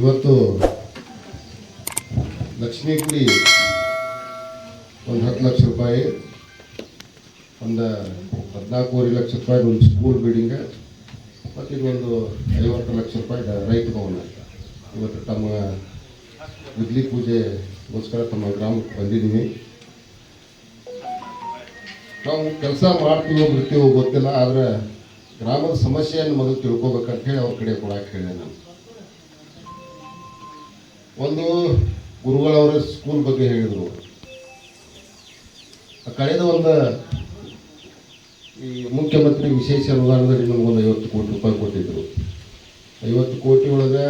ಇವತ್ತು ಲಕ್ಷ್ಮೀ ಒಂದು ಹತ್ತು ಲಕ್ಷ ರೂಪಾಯಿ, ಒಂದು ಹದಿನಾಲ್ಕೂವರೆ ಲಕ್ಷ ರೂಪಾಯಿ ಒಂದು ಸ್ಕೂಲ್ ಬಿಲ್ಡಿಂಗ್ ಮತ್ತು ಇದೊಂದು ಐವತ್ತು ಲಕ್ಷ ರೂಪಾಯಿ ರೈತ ಭವನ. ಇವತ್ತು ತಮ್ಮ ಇಡ್ಲಿ ಪೂಜೆಗೋಸ್ಕರ ತಮ್ಮ ಗ್ರಾಮಕ್ಕೆ ಬಂದಿದ್ದೀನಿ ನಾವು ಕೆಲಸ ಮಾಡ್ತೀವೋ ಬಿಡ್ತೀವೋ ಗೊತ್ತಿಲ್ಲ, ಆದರೆ ಗ್ರಾಮದ ಸಮಸ್ಯೆಯನ್ನು ಮೊದಲು ತಿಳ್ಕೊಬೇಕಂತ ಹೇಳಿ ಅವ್ರ ಕಡೆ ಕೊಡಕ್ಕೆ ಹೇಳಿದೆ ನಾನು. ಒಂದು ಗುರುಗಳವರ ಸ್ಕೂಲ್ ಬಗ್ಗೆ ಹೇಳಿದರು. ಕಳೆದ ಒಂದು ಈ ಮುಖ್ಯಮಂತ್ರಿ ವಿಶೇಷ ಅನುದಾನದಲ್ಲಿ ನಮಗೊಂದು ಐವತ್ತು ಕೋಟಿ ರೂಪಾಯಿ ಕೊಟ್ಟಿದ್ದರು ಐವತ್ತು ಕೋಟಿ ಒಳಗೆ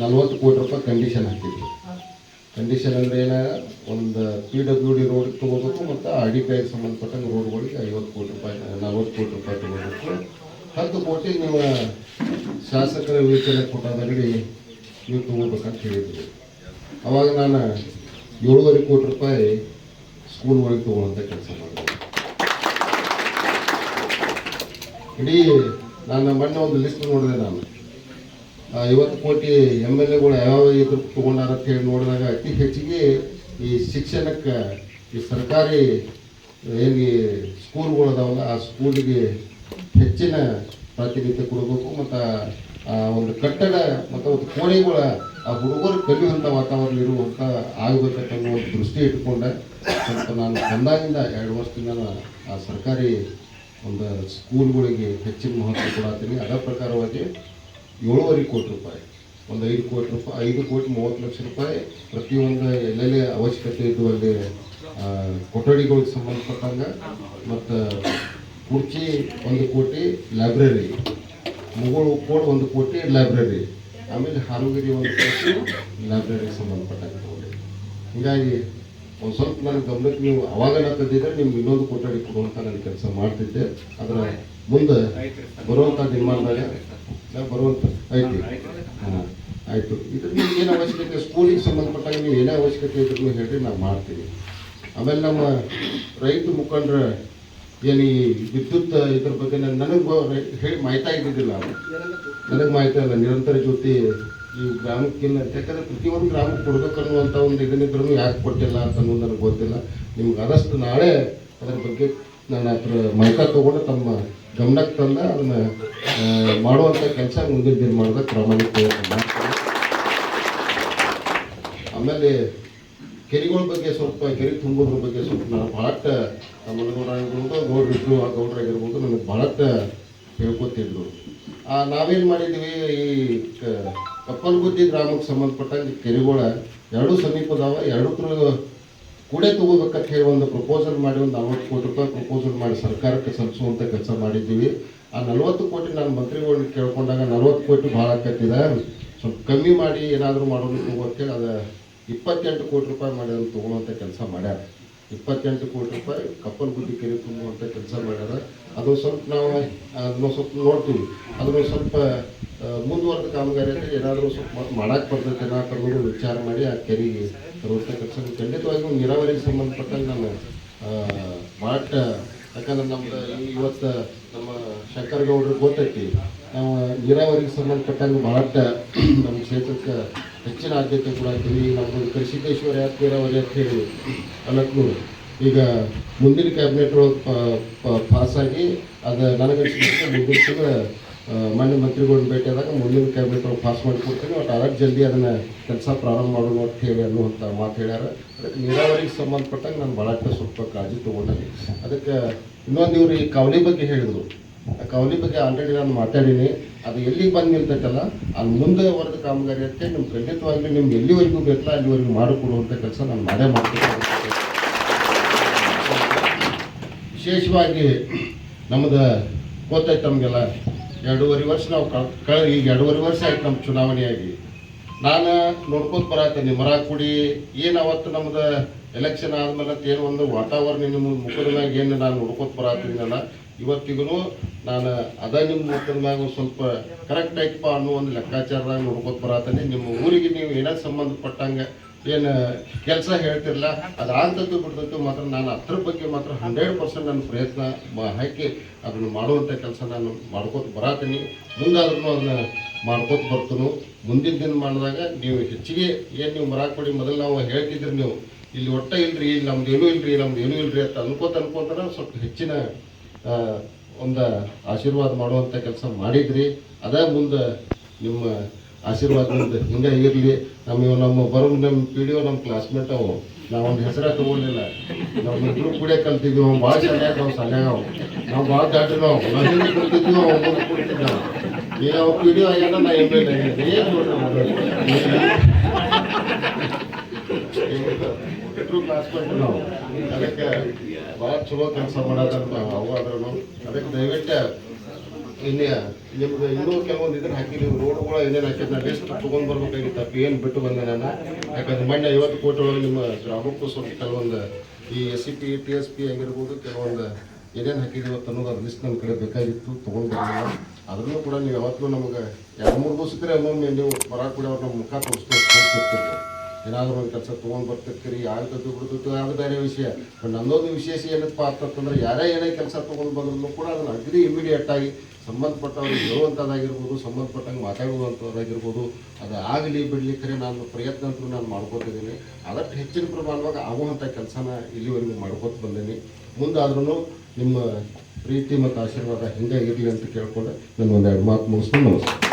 ನಲ್ವತ್ತು ಕೋಟಿ ರೂಪಾಯಿ ಕಂಡೀಷನ್ ಹಾಕಿದ್ರು. ಕಂಡೀಷನ್ ಅಂದರೆ ಏನ? ಒಂದು ಪಿ ಡಬ್ಲ್ಯೂ ಡಿ ರೋಡ್ ತೊಗೋಬೇಕು ಮತ್ತು ಆರ್ ಡಿ ಪಿ ಸಂಬಂಧಪಟ್ಟಂಗೆ ರೋಡ್ಗಳಿಗೆ ಐವತ್ತು ಕೋಟಿ ರೂಪಾಯಿ, ನಲ್ವತ್ತು ಕೋಟಿ ರೂಪಾಯಿ ತೊಗೋಬೇಕು. ಹತ್ತು ಕೋಟಿ ನೀವು ಶಾಸಕರ ವಿವೇಚನೆ ಕೊಟ್ಟಾದಲ್ಲಿ ನೀವು ತೊಗೋಬೇಕಂತ ಹೇಳಿದ್ರು. ಅವಾಗ ನಾನು ಏಳುವರೆ ಕೋಟಿ ರೂಪಾಯಿ ಸ್ಕೂಲ್ ಒಳಗೆ ತೊಗೊಳ್ಳೋಂಥ ಕೆಲಸ ಮಾಡಿದೆ. ಇಡೀ ನಾನು ಮೊನ್ನೆ ಒಂದು ಲಿಸ್ಟ್ ನೋಡಿದೆ ನಾನು. ಐವತ್ತು ಕೋಟಿ ಎಂ ಎಲ್ ಎಗಳು ಯಾವ ಇದ್ರ ತೊಗೊಂಡಾರ ಅಂತ ಹೇಳಿ ನೋಡಿದಾಗ ಅತಿ ಹೆಚ್ಚಿಗೆ ಈ ಶಿಕ್ಷಣಕ್ಕೆ, ಈ ಸರ್ಕಾರಿ ಏನು ಸ್ಕೂಲ್ಗಳು ಅದಾವಲ್ಲ, ಆ ಸ್ಕೂಲಿಗೆ ಹೆಚ್ಚಿನ ಪ್ರಾತಿನಿಧ್ಯ ಕೊಡಬೇಕು ಮತ್ತು ಒಂದು ಕಟ್ಟಡ ಮತ್ತು ಒಂದು ಕೋಣೆಗಳ, ಆ ಹುಡುಗರು ಕಲಿಯುವಂಥ ವಾತಾವರಣ ಇರುವಂಥ ಆಗಬೇಕಂತ ಒಂದು ದೃಷ್ಟಿ ಇಟ್ಕೊಂಡೆ ಸ್ವಲ್ಪ ನಾನು ಬಂದಾಗಿಂದ ಎರಡು ವರ್ಷದಿಂದ ಆ ಸರ್ಕಾರಿ ಒಂದು ಸ್ಕೂಲ್ಗಳಿಗೆ ಹೆಚ್ಚಿನ ಮಹತ್ವ ಕೊಡತ್ತೀನಿ ಅದರ ಪ್ರಕಾರವಾಗಿ ಏಳುವರೆ ಕೋಟಿ ರೂಪಾಯಿ, ಒಂದು ಐದು ಕೋಟಿ ರೂಪಾಯಿ, ಐದು ಕೋಟಿ ಮೂವತ್ತು ಲಕ್ಷ ರೂಪಾಯಿ ಪ್ರತಿಯೊಂದು ಎಲ್ಲೆಲ್ಲಿ ಅವಶ್ಯಕತೆ ಇದ್ದು ಅಲ್ಲಿ ಕೊಠಡಿಗಳಿಗೆ ಸಂಬಂಧಪಟ್ಟಂಗೆ, ಮತ್ತು ಕುರ್ಚಿ ಒಂದು ಕೋಟಿ ಲೈಬ್ರರಿ ಮುಗುಳು ಕೋಡ್ ಒಂದು ಕೋಟಿ ಲೈಬ್ರರಿ ಆಮೇಲೆ ಹಾರುಗಿರಿ ಒಂದು ಕೋಟಿ ಲೈಬ್ರರಿಗೆ ಸಂಬಂಧಪಟ್ಟಂಗೆ ಹೀಗಾಗಿ ಒಂದು ಸ್ವಲ್ಪ ನನ್ನ ಗಮನಕ್ಕೆ ನೀವು ಅವಾಗ ತಂದಿದ್ರೆ ನಿಮ್ಗೆ ಇನ್ನೊಂದು ಕೊಠಡಿ ಕೊಡುವಂಥ ನಾನು ಕೆಲಸ ಮಾಡ್ತಿದ್ದೆ. ಅದರ ಮುಂದೆ ಬರುವಂಥ ನಿರ್ಮಾಣದಾಗ ಬರುವಂಥ ಐತಿ. ಹಾಂ, ಆಯಿತು. ಇದ್ರ ನಿಮ್ಗೆ ಏನು ಅವಶ್ಯಕತೆ? ಸ್ಕೂಲಿಗೆ ಸಂಬಂಧಪಟ್ಟಾಗ ನೀವು ಏನೇ ಅವಶ್ಯಕತೆ ಇದ್ರೂ ಹೇಳಿ ನಾವು ಮಾಡ್ತೀವಿ ಆಮೇಲೆ ನಮ್ಮ ರೈತ ಮುಖಂಡರ ಏನು ಈ ವಿದ್ಯುತ್ ಇದ್ರ ಬಗ್ಗೆ ನನಗೆ ಹೇಳಿ ಮಾಹಿತಿ ಇದ್ದಿದ್ದಿಲ್ಲ. ನನಗೆ ಮಾಹಿತಿ ಅಲ್ಲ ನಿರಂತರ ಜ್ಯೋತಿ ಈ ಗ್ರಾಮಕ್ಕಿಲ್ಲ ಯಾಕಂದ್ರೆ ಪ್ರತಿಯೊಂದು ಗ್ರಾಮಕ್ಕೆ ಕೊಡ್ಬೇಕು ಅನ್ನುವಂಥ ಒಂದು ಇದನ್ನಿದ್ರೂ ಯಾಕೆ ಕೊಟ್ಟಿಲ್ಲ ಅಂತ ಅನ್ನೋದು ನನಗೆ ಗೊತ್ತಿಲ್ಲ. ನಿಮ್ಗೆ ಆದಷ್ಟು ನಾಳೆ ಅದ್ರ ಬಗ್ಗೆ ನನ್ನ ಹತ್ರ ಮಾಹಿತಿ ತೊಗೊಂಡು ತಮ್ಮ ಗಮನಕ್ಕೆ ತಂದ ಅದನ್ನ ಮಾಡುವಂಥ ಕೆಲಸ ಮುಂದಿನ ದಿನ ಮಾಡೋದಕ್ಕೆ ಪ್ರಾಮಾಣಿಕ ಆಮೇಲೆ ಕೆರೆಗಳ ಬಗ್ಗೆ ಸ್ವಲ್ಪ, ಕೆರೆ ತುಂಬೋದ್ರ ಬಗ್ಗೆ ಸ್ವಲ್ಪ ನಾನು ಭಾಳಷ್ಟ ಮನಗೌಡ ಆಗಿರ್ಬೋದು ಗೌಡ್ರಿದ್ರು ಆ ಗೌಡ್ರಾಗಿರ್ಬೋದು ನನಗೆ ಭಾಳಷ್ಟ ಹೇಳ್ಕೊತಿದ್ರು ನಾವೇನು ಮಾಡಿದ್ವಿ, ಈ ಕಪ್ಪಲ್ಗುದ್ದಿ ಗ್ರಾಮಕ್ಕೆ ಸಂಬಂಧಪಟ್ಟಂಗೆ ಕೆರೆಗಳ ಎರಡೂ ಸಮೀಪದಾವ, ಎರಡು ಕೂಡೆ ಕೂಡೇ ತಗೋಬೇಕಂತ ಹೇಳಿ ಒಂದು ಪ್ರಪೋಸಲ್ ಮಾಡಿ, ಒಂದು ನಲ್ವತ್ತು ಕೋಟಿ ರೂಪಾಯಿ ಪ್ರಪೋಸಲ್ ಮಾಡಿ ಸರ್ಕಾರಕ್ಕೆ ಸಲ್ಲಿಸುವಂಥ ಕೆಲಸ ಮಾಡಿದ್ದೀವಿ. ಆ ನಲ್ವತ್ತು ಕೋಟಿ ನಾನು ಮಂತ್ರಿಗಳನ್ನ ಕೇಳ್ಕೊಂಡಾಗ ನಲ್ವತ್ತು ಕೋಟಿ ಭಾಳ ಆಕತ್ತಿದೆ ಸ್ವಲ್ಪ ಕಮ್ಮಿ ಮಾಡಿ ಏನಾದರೂ ಮಾಡೋದಕ್ಕೆ ಹೋಗೋಕ್ಕೆ ಅದು ಇಪ್ಪತ್ತೆಂಟು ಕೋಟಿ ರೂಪಾಯಿ ಮಾಡ್ಯಾರ ತೊಗೊಳುವಂಥ ಕೆಲಸ ಮಾಡ್ಯಾರ. ಇಪ್ಪತ್ತೆಂಟು ಕೋಟಿ ರೂಪಾಯಿ ಕಪ್ಪಲ್ ಬುದ್ಧಿ ಕೆರೆ ತುಂಬುವಂಥ ಕೆಲಸ ಮಾಡ್ಯಾರ. ಅದು ಸ್ವಲ್ಪ ನಾವು, ಅದನ್ನು ಸ್ವಲ್ಪ ನೋಡ್ತೀವಿ. ಅದನ್ನು ಸ್ವಲ್ಪ ಮುಂದುವರೆದ ಕಾಮಗಾರಿ ಅಂದರೆ ಏನಾದರೂ ಸ್ವಲ್ಪ ಮಾಡಕ್ಕೆ ಬರ್ತೈತೆ ನಾ ಅನ್ನೋದು ವಿಚಾರ ಮಾಡಿ ಆ ಕೆರೆಗೆ ತರುವಂಥ ಕೆಲಸ ಖಂಡಿತವಾಗಿಯೂ ನೀರಾವರಿಗೆ ಸಂಬಂಧಪಟ್ಟಂಗೆ ನಾನು ಮಾಡ, ಯಾಕಂದ್ರೆ ನಮ್ದು ಇವತ್ತು ನಮ್ಮ ಶಂಕರ್ ಗೌಡ್ರಿಗೆ ಗೊತ್ತೈತಿ. ನಾವು ನೀರಾವರಿಗೆ ಸಂಬಂಧಪಟ್ಟಂಗೆ ಭಾಳಷ್ಟ ನಮ್ಮ ಕ್ಷೇತ್ರಕ್ಕೆ ಹೆಚ್ಚಿನ ಆದ್ಯತೆ ಕೂಡ ಈಗ ನಮ್ಮದು ಕೃಷಿಕೇಶ್ವರ ಯಾಕೆ ನೀರಾವರಿ ಅಂತ ಹೇಳಿ ಅನ್ನಕ್ಕೂ ಈಗ ಮುಂದಿನ ಕ್ಯಾಬಿನೆಟ್ ಒಳಗೆ ಪಾಸಾಗಿ ಅದು ನನಗೆ ಮುಂದಿನ ಮಾನ್ಯ ಮಂತ್ರಿಗಳನ್ನ ಭೇಟಿಯಾದಾಗ ಮುಂದಿನ ಕ್ಯಾಬಿನೆಟ್ ಒಳಗೆ ಪಾಸ್ ಮಾಡಿಕೊಡ್ತೀನಿ. ಒಟ್ಟು ಆದಷ್ಟು ಜಲ್ದಿ ಅದನ್ನು ಕೆಲಸ ಪ್ರಾರಂಭ ಮಾಡೋಣ ಅಂತ ಹೇಳಿ ಅನ್ನುವಂಥ ಮಾತು ಹೇಳ್ಯಾರ. ಅದಕ್ಕೆ ನೀರಾವರಿಗೆ ಸಂಬಂಧಪಟ್ಟಂಗೆ ನಾನು ಭಾಳಷ್ಟು ಸ್ವಲ್ಪ ಕಾಳಜಿ ತೊಗೊಂಡೆ ಅದಕ್ಕೆ ಇನ್ನೊಂದು ಇವರು ಈ ಕವಲಿ ಬಗ್ಗೆ ಹೇಳಿದರು. ಕವಲಿ ಬಗ್ಗೆ ಆಲ್ರೆಡಿ ನಾನು ಮಾತಾಡೀನಿ. ಅದು ಎಲ್ಲಿಗೆ ಬಂದು ನಿಲ್ತೈತಲ್ಲ ಅಲ್ಲಿ ಮುಂದೆ ವರೆದ ಕಾಮಗಾರಿ ಅಂತ ನಿಮ್ಗೆ ಖಂಡಿತವಾಗ್ಲೂ ನಿಮ್ಗೆ ಎಲ್ಲಿವರೆಗೂ ಬೇಕಲ್ಲ, ಅಲ್ಲಿವರೆಗೂ ಮಾಡಿಕೊಡುವಂಥ ಕೆಲಸ ನಾನು ಮಾಡೇ ಮಾಡ್ತೀನಿ. ವಿಶೇಷವಾಗಿ ನಮ್ಮದು ಗೊತ್ತಾಯ್ತು ನಮಗೆಲ್ಲ, ಎರಡೂವರೆ ವರ್ಷ ನಾವು ಕಳ್ ಈಗ ಎರಡೂವರೆ ವರ್ಷ ಆಯ್ತು ನಮ್ಮ ಚುನಾವಣೆಯಾಗಿ ನಾನು ನೋಡ್ಕೊತ ಬರತ್ತೀನಿ ಮರ ಕುಡಿ ಏನು ಅವತ್ತು ನಮ್ದು ಎಲೆಕ್ಷನ್ ಆದ್ಮೇಲೆ ಏನು ಒಂದು ವಾತಾವರಣ ನಿಮ್ಮ ಮುಖದ ಮ್ಯಾಗ ಏನು ನಾನು ನೋಡ್ಕೊತ ಬರತ್ತೀನಲ್ಲ ಇವತ್ತಿಗೂ ನಾನು ಅದ ನಿಮ್ಮ ಮ್ಯಾಗ ಸ್ವಲ್ಪ ಕರೆಕ್ಟ್ ಐತಪ್ಪ ಅನ್ನೋ ಒಂದು ಲೆಕ್ಕಾಚಾರದಾಗ ನೋಡ್ಕೊತ ಬರತ್ತೀನಿ ನಿಮ್ಮ ಊರಿಗೆ ನೀವು ಏನೇ ಸಂಬಂಧಪಟ್ಟಂಗೆ ಏನು ಕೆಲಸ ಹೇಳ್ತಿರಲ್ಲ ಅದು ಆಗ್ತದ್ದು ಬಿಡ್ತದ್ದು ಮಾತ್ರ ನಾನು ಅದ್ರ ಬಗ್ಗೆ ಮಾತ್ರ ಹಂಡ್ರೆಡ್ ಪರ್ಸೆಂಟ್ ನನ್ನ ಪ್ರಯತ್ನ ಹಾಕಿ ಅದನ್ನು ಮಾಡುವಂಥ ಕೆಲಸ ನಾನು ಮಾಡ್ಕೋತ ಬರತ್ತೀನಿ ಮುಂದಾದ್ರೂ ಅದನ್ನ ಮಾಡ್ಕೋತ ಬರ್ತೀನಿ. ಮುಂದಿನ ದಿನ ಮಾಡಿದಾಗ ನೀವು ಹೆಚ್ಚಿಗೆ ಏನು ನೀವು ಮರಾಕ್ ಕೊಡಿ, ಮೊದಲು ನಾವು ಹೇಳ್ತಿದ್ರಿ ನೀವು, ಇಲ್ಲಿ ಒಟ್ಟ ಇಲ್ರಿ, ಇಲ್ಲಿ ನಮ್ದು ಏನೂ ಇಲ್ರಿ, ನಮ್ದು ಏನೂ ಇಲ್ರಿ ಅಂತ ಅನ್ಕೋತ ಅನ್ಕೋತಾರ ಸ್ವಲ್ಪ ಹೆಚ್ಚಿನ ಒಂದು ಆಶೀರ್ವಾದ ಮಾಡುವಂಥ ಕೆಲಸ ಮಾಡಿದ್ರಿ. ಅದೇ ಮುಂದೆ ನಿಮ್ಮ ಆಶೀರ್ವಾದ ಮುಂದೆ ಹಿಂಗೆ ಇರಲಿ. ನಮ್ಮ ನಮ್ಮ ಬರೋ ನಮ್ಮ ಪಿ ಡಿ ನಮ್ಮ ಕ್ಲಾಸ್ಮೇಟ್ ಅವು. ನಾವೊಂದು ಹೆಸರ ತಗೊಳ್ಳಿಲ್ಲ ನಾವು ಇಬ್ರು ಕೂಡ ಕಲ್ತಿದ್ವಿ. ಅವ್ನು ಭಾಳ ಚೆನ್ನಾಗಿ ನಾವು ಸಣ್ಣ ಅವು ನಾವು ಭಾಳ ದಾಟ್ರಿ ನಾವು ನಾವು ಹಿಂದೆ ಕುಡ್ತಿದ್ವಿ ಪಿ ಡಿ ಆಗ್ಯಾನ ನಾ ಎಂ ಎಲ್ ಏನು ಇಬ್ರು ಕ್ಲಾಸ್ಮೇಟ್ ನಾವು. ಅದಕ್ಕೆ ಭಾಳ ಚಲೋ ಕೆಲಸ ಮಾಡೋದಂತ ಅವಾದ್ರೂ ಅದಕ್ಕೆ ದಯವಿಟ್ಟು ಇನ್ನೇ ನಿಮ್ಗೆ ಇನ್ನೂ ಕೆಲವೊಂದು ಇದನ್ನ ಹಾಕಿದ್ವಿ ರೋಡ್ಗಳು ಏನೇನು ಹಾಕಿದ್ ನಾನು ಲಿಸ್ಟ್ ತೊಗೊಂಡು ಬರ್ಬೇಕಾಗಿತ್ತು. ಏನು ಬಿಟ್ಟು ಬಂದೆ ನಾನು. ಯಾಕಂದ್ರೆ ಮೊನ್ನೆ ಐವತ್ತು ಕೋಟಿ ಒಳಗೆ ನಿಮ್ಮ ಗ್ರಾಮಕ್ಕೂ ಸ್ವಲ್ಪ ಕೆಲವೊಂದು ಈ S C P T S P ಆಗಿರ್ಬೋದು, ಕೆಲವೊಂದು ಏನೇನು ಹಾಕಿದೀವಿ ಅಂತ ಅನ್ನೋದು ಅದು ಲಿಸ್ಟ್ ನಮ್ಮ ಕಡೆ ಬೇಕಾಗಿತ್ತು. ತೊಗೊಂಡು ಅದನ್ನು ಕೂಡ ನೀವು ಯಾವತ್ತೂ ನಮಗೆ ಎರಡು ಮೂರು ದಿವಸಕ್ಕೆ ಒಮ್ಮೊಮ್ಮೆ ನೀವು ಬರಾಕ್ ಕೂಡ ಅವ್ರು ನಮ್ಮ ಮುಖ ಹೋಗ್ತಿರ್ತೀವಿ ಏನಾದರೂ ಒಂದು ಕೆಲಸ ತೊಗೊಂಡು ಬರ್ತಿರ್ತೀರಿ ಆಗ್ತದ್ದು ಬಿಡ್ತೈತಿ ಅದು ಬೇರೆ ವಿಷಯ. ಬಟ್ ನನ್ನೊಂದು ವಿಶೇಷ ಏನಪ್ಪ ಅಂತಂದ್ರೆ ಯಾರೇ ಏನೇ ಕೆಲಸ ತೊಗೊಂಡು ಬಂದ್ರೂ ಕೂಡ ಅದನ್ನು ಅಗ್ರಿ ಇಮಿಡಿಯೇಟ್ ಆಗಿ ಸಂಬಂಧಪಟ್ಟವ್ರಿಗೆ ಹೇಳುವಂಥದ್ದಾಗಿರ್ಬೋದು ಸಂಬಂಧಪಟ್ಟಂಗೆ ಮಾತಾಡುವಂಥದ್ದಾಗಿರ್ಬೋದು ಅದು ಆಗಲಿ ಬಿಡಲಿ ಖರೆ ನಾನು ಪ್ರಯತ್ನ ಅಂತೂ ನಾನು ಮಾಡ್ಕೋತಿದ್ದೀನಿ. ಅದಕ್ಕೆ ಹೆಚ್ಚಿನ ಪ್ರಮಾಣವಾಗಿ ಆಗುವಂಥ ಕೆಲಸನ ಇಲ್ಲಿವರೆಗೂ ಮಾಡ್ಕೋತ ಬಂದೀನಿ. ಮುಂದಾದ್ರೂ ನಿಮ್ಮ ಪ್ರೀತಿ ಮತ್ತು ಆಶೀರ್ವಾದ ಹಿಂಗೆ ಇರಲಿ ಅಂತ ಕೇಳ್ಕೊಂಡು ನಾನು ಒಂದು ಎರಡು ಮಾತು ಮುಗಿಸ್ಕೊಂಡು ನಮಸ್ಕಾರ.